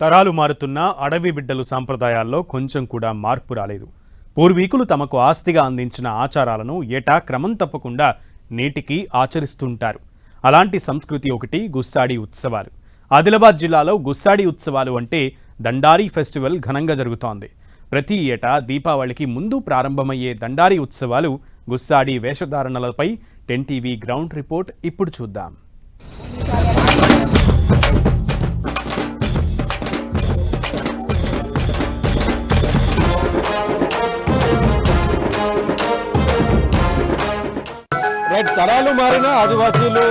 తరాలు మారుతున్న అడవి బిడ్డలు సాంప్రదాయాల్లో కొంచెం కూడా మార్పు రాలేదు. పూర్వీకులు తమకు ఆస్తిగా అందించిన ఆచారాలను ఏటా క్రమం తప్పకుండా నేటికి ఆచరిస్తుంటారు. అలాంటి సంస్కృతి ఒకటి గుస్సాడి ఉత్సవాలు. ఆదిలాబాద్ జిల్లాలో గుస్సాడి ఉత్సవాలు అంటే దండారి ఫెస్టివల్ ఘనంగా జరుగుతోంది. ప్రతి ఏటా దీపావళికి ముందు ప్రారంభమయ్యే దండారి ఉత్సవాలు గుస్సాడి వేషధారణలపై టెన్ టీవీ గ్రౌండ్ రిపోర్ట్ ఇప్పుడు చూద్దాం. రైట్ తరాలు మారిన ఆదివాసీలు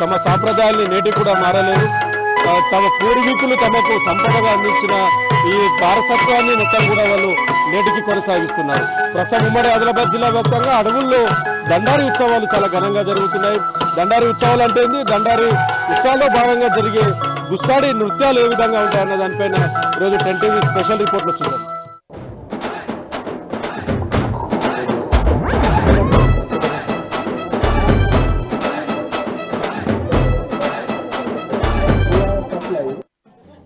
తమ సాంప్రదాయాల్ని నేటికి కూడా మారలేదు. తమ పూర్వీకులు తమకు సంపదగా అందించిన ఈ వారసత్వాన్ని మొత్తం కూడా వాళ్ళు నేటికి కొనసాగిస్తున్నారు. ప్రస్తుతం ఉమ్మడి ఆదిలాబాద్ జిల్లా వ్యాప్తంగా అడవుల్లో దండారి ఉత్సవాలు చాలా ఘనంగా జరుగుతున్నాయి. దండారి ఉత్సవాలు అంటే ఏంది? దండారి ఉత్సవాల్లో భాగంగా జరిగే గుస్సాడి నృత్యాలు ఏ విధంగా ఉంటాయన్న దానిపైన ఈరోజు టెన్ టీవీ స్పెషల్ రిపోర్ట్లు చూద్దాం.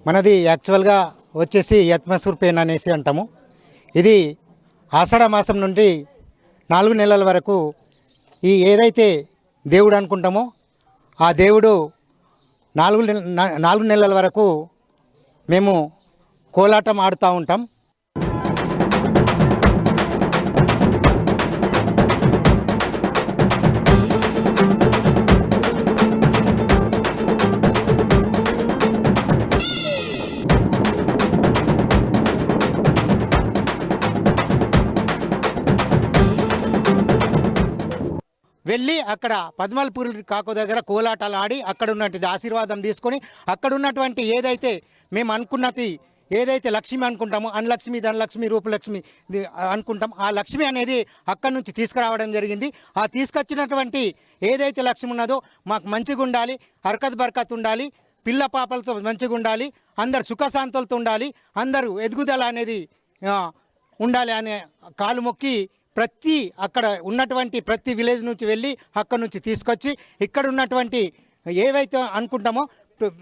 మనది యాక్చువల్గా వచ్చేసి యత్మసూర్ పెయిన్ అనేసి అంటాము. ఇది ఆషాఢ మాసం నుండి నాలుగు నెలల వరకు ఈ ఏదైతే దేవుడు అనుకుంటామో ఆ దేవుడు నాలుగు నెల- నాలుగు నెలల వరకు మేము కోలాటం ఆడుతూ ఉంటాం. వెళ్ళి అక్కడ పద్మలపూరి కాకు దగ్గర కోలాటాలు ఆడి అక్కడ ఉన్నటువంటి ఆశీర్వాదం తీసుకొని అక్కడ ఉన్నటువంటి ఏదైతే మేము అనుకున్నది ఏదైతే లక్ష్మి అనుకుంటామో అన్లక్ష్మి ధనలక్ష్మి రూపలక్ష్మి అనుకుంటాం ఆ లక్ష్మి అనేది అక్కడి నుంచి తీసుకురావడం జరిగింది. ఆ తీసుకొచ్చినటువంటి ఏదైతే లక్ష్మి ఉన్నదో మాకు మంచిగా ఉండాలి హరకత్ బర్కత్ ఉండాలి పిల్ల పాపలతో మంచిగా ఉండాలి అందరు సుఖశాంతులతో ఉండాలి అందరూ ఎదుగుదల అనేది ఉండాలి అనే కాలు మొక్కి ప్రతి అక్కడ ఉన్నటువంటి ప్రతి విలేజ్ నుంచి వెళ్ళి అక్కడ నుంచి తీసుకొచ్చి ఇక్కడ ఉన్నటువంటి ఏవైతే అనుకుంటామో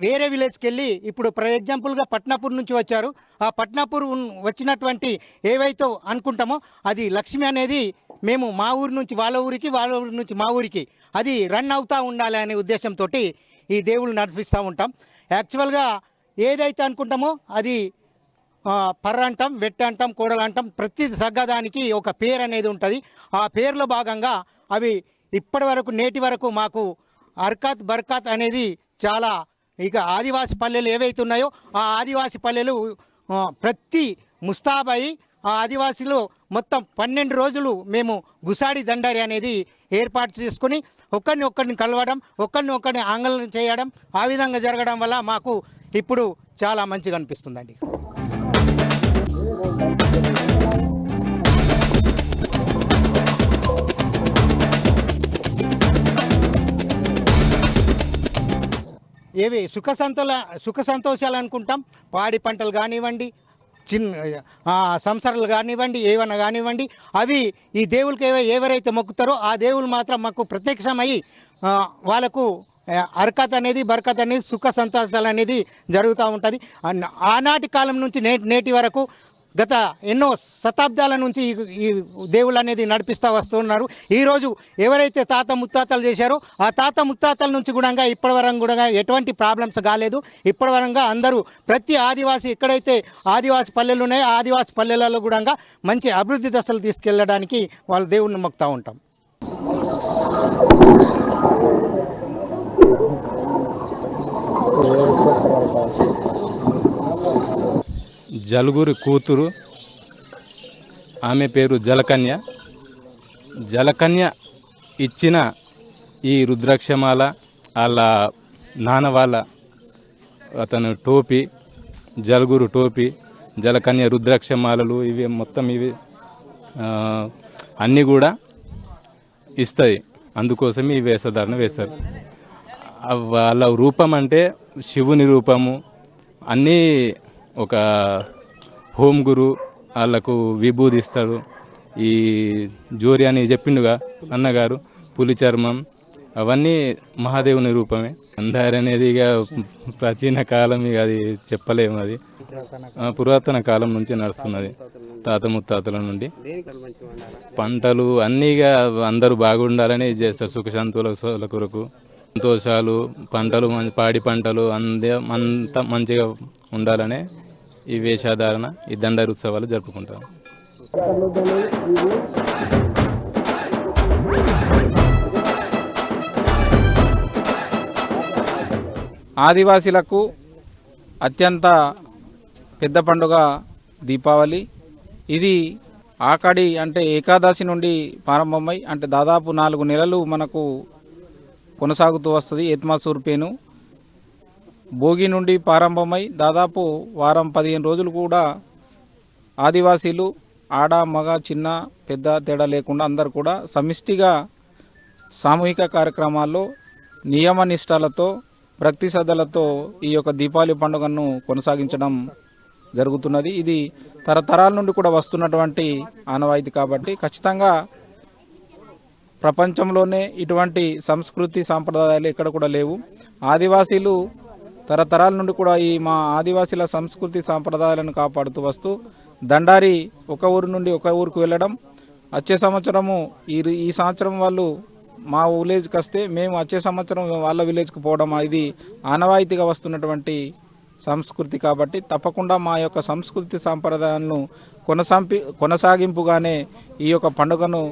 వేరే విలేజ్కి వెళ్ళి ఇప్పుడు ఫర్ ఎగ్జాంపుల్గా పట్నాపూర్ నుంచి వచ్చారు. ఆ పట్నాపూర్ వచ్చినటువంటి ఏవైతే అనుకుంటామో అది లక్ష్మి అనేది మేము మా ఊరి నుంచి వాళ్ళ ఊరికి వాళ్ళ ఊరి నుంచి మా ఊరికి అది రన్ అవుతూ ఉండాలి అనే ఉద్దేశంతో ఈ దేవుళ్ళు నడిపిస్తూ ఉంటాం. యాక్చువల్గా ఏదైతే అనుకుంటామో అది పర్రంటం వెట్టంటం కూడలంటం ప్రతి సగ్గదానికి ఒక పేరు అనేది ఉంటుంది. ఆ పేరులో భాగంగా అవి ఇప్పటి వరకు నేటి వరకు మాకు అర్కాత్ బర్కాత్ అనేది చాలా ఇక ఆదివాసి పల్లెలు ఏవైతే ఉన్నాయో ఆ ఆదివాసి పల్లెలు ప్రతి ముస్తాబాయి ఆ ఆదివాసీలు మొత్తం పన్నెండు రోజులు మేము గుసాడి దండారి అనేది ఏర్పాటు చేసుకుని ఒకరిని ఒక్కరిని కలవడం ఒకరిని ఒక్కరిని ఆంగ్లం చేయడం ఆ విధంగా జరగడం వల్ల మాకు ఇప్పుడు చాలా మంచిగా అనిపిస్తుందండి. ఏవి సుఖ సంతల సుఖ సంతోషాలు అనుకుంటాం. పాడి పంటలు కానివ్వండి చిన్న సంసారాలు కానివ్వండి ఏవైనా కానివ్వండి అవి ఈ దేవుళ్ళకి ఎవరైతే మొక్కుతారో ఆ దేవుళ్ళు మాత్రం మాకు ప్రత్యక్షమై వాళ్ళకు అర్కత్ అనేది బర్కత్ అనేది సుఖ సంతోషాలు అనేది జరుగుతూ ఉంటుంది. ఆనాటి కాలం నుంచి నేటి నేటి వరకు గత ఎన్నో శతాబ్దాల నుంచి ఈ- ఈ దేవుళ్ళు అనేది నడిపిస్తూ వస్తున్నారు ఈరోజు ఎవరైతే తాత ముత్తాతలు చేశారో ఆ తాత ముత్తాతల నుంచి కూడా ఇప్పటివరకు కూడా ఎటువంటి ప్రాబ్లమ్స్ కాలేదు. ఇప్పటివరంగా అందరూ ప్రతి ఆదివాసి ఎక్కడైతే ఆదివాసి పల్లెలు ఉన్నాయో ఆదివాసి పల్లెలలో కూడా మంచి అభివృద్ధి దశలు తీసుకెళ్ళడానికి వాళ్ళ దేవుణ్ణి మొక్కుతూ ఉంటాం. జలుగురి కూతురు. ఆమె పేరు జలకన్య. జలకన్య ఇచ్చిన ఈ రుద్రాక్షమాల వాళ్ళ నాన్న వాళ్ళ అతను టోపీ జలుగురు టోపీ జలకన్య రుద్రాక్షమాలలు ఇవి మొత్తం ఇవి అన్నీ కూడా ఇస్తాయి. అందుకోసం ఈ వేషధారణ వేస్తారు వాళ్ళ రూపం అంటే శివుని రూపము. అన్నీ ఒక హోమ్ గురు వాళ్ళకు విభూది ఇస్తాడు ఈ జోరి అని చెప్పిండుగా అన్నగారు పులి చర్మం అవన్నీ మహాదేవుని రూపమే. అందారి అనేది ఇక ప్రాచీన కాలం ఇక అది చెప్పలేము అది. పురాతన కాలం నుంచి నడుస్తున్నది తాత ముత్తాతల నుండి. పంటలు అన్నీగా అందరూ బాగుండాలని ఇది చేస్తారు సుఖశాంతుల కొరకు. సంతోషాలు పంటలు పాడి పంటలు అంద అంతా మంచిగా ఉండాలనే ఈ వేషాధారణ ఈ దండరి ఉత్సవాలు జరుపుకుంటాం. ఆదివాసీలకు అత్యంత పెద్ద పండుగ దీపావళి. ఇది ఆకడి అంటే ఏకాదశి నుండి ప్రారంభమై అంటే దాదాపు నాలుగు నెలలు మనకు కొనసాగుతూ వస్తుంది. ఎత్మాసూర్ పేను భోగి నుండి ప్రారంభమై దాదాపు వారం పదిహేను రోజులు కూడా ఆదివాసీలు ఆడ మగ చిన్న పెద్ద తేడా లేకుండా అందరు కూడా సమిష్టిగా సామూహిక కార్యక్రమాల్లో నియమ నిష్ఠలతో భక్తి శ్రద్ధలతో ఈ యొక్క దీపావళి పండుగను కొనసాగించడం జరుగుతున్నది. ఇది తరతరాల నుండి కూడా వస్తున్నటువంటి ఆనవాయితీ కాబట్టి ఖచ్చితంగా ప్రపంచంలోనే ఇటువంటి సంస్కృతి సాంప్రదాయాలు ఎక్కడ కూడా లేవు. ఆదివాసీలు తరతరాల నుండి కూడా ఈ మా ఆదివాసీల సంస్కృతి సాంప్రదాయాలను కాపాడుతూ వస్తూ దండారి ఒక ఊరు నుండి ఒక ఊరికి వెళ్ళడం. వచ్చే సంవత్సరము ఈ ఈ సంవత్సరం వాళ్ళు మా విలేజ్కి వస్తే మేము వచ్చే సంవత్సరం వాళ్ళ విలేజ్కి పోవడం ఇది ఆనవాయితీగా వస్తున్నటువంటి సంస్కృతి కాబట్టి తప్పకుండా మా యొక్క సంస్కృతి సాంప్రదాయాలను కొనసాంపి కొనసాగింపుగానే ఈ యొక్క పండుగను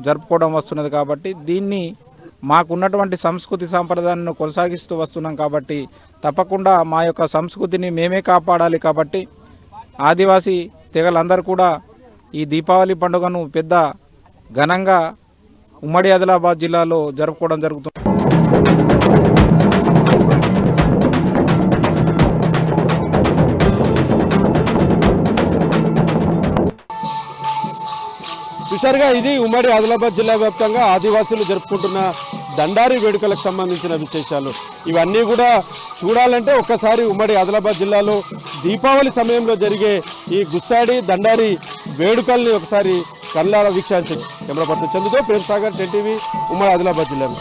జరుపుకోవడం వస్తున్నది కాబట్టి దీన్ని మాకున్నటువంటి సంస్కృతి సాంప్రదాయాలను కొనసాగిస్తూ వస్తున్నాం కాబట్టి తప్పకుండా మా యొక్క సంస్కృతిని మేమే కాపాడాలి కాబట్టి ఆదివాసీ తెగలందరూ కూడా ఈ దీపావళి పండుగను పెద్ద ఘనంగా ఉమ్మడి ఆదిలాబాద్ జిల్లాలో జరుపుకోవడం జరుగుతుంది చూశారుగా ఇది ఉమ్మడి ఆదిలాబాద్ జిల్లా వ్యాప్తంగా ఆదివాసులు జరుపుకుంటున్న దండారి వేడుకలకు సంబంధించిన విశేషాలు. ఇవన్నీ కూడా చూడాలంటే ఒక్కసారి ఉమ్మడి ఆదిలాబాద్ జిల్లాలో దీపావళి సమయంలో జరిగే ఈ గుస్సాడి దండారి వేడుకల్ని ఒకసారి కళ్ళారా వీక్షించండి. కెమెరా పర్సన్ చందుతో ప్రేమ్ సాగర్ టెన్టీవీ ఉమ్మడి ఆదిలాబాద్ జిల్లాలో.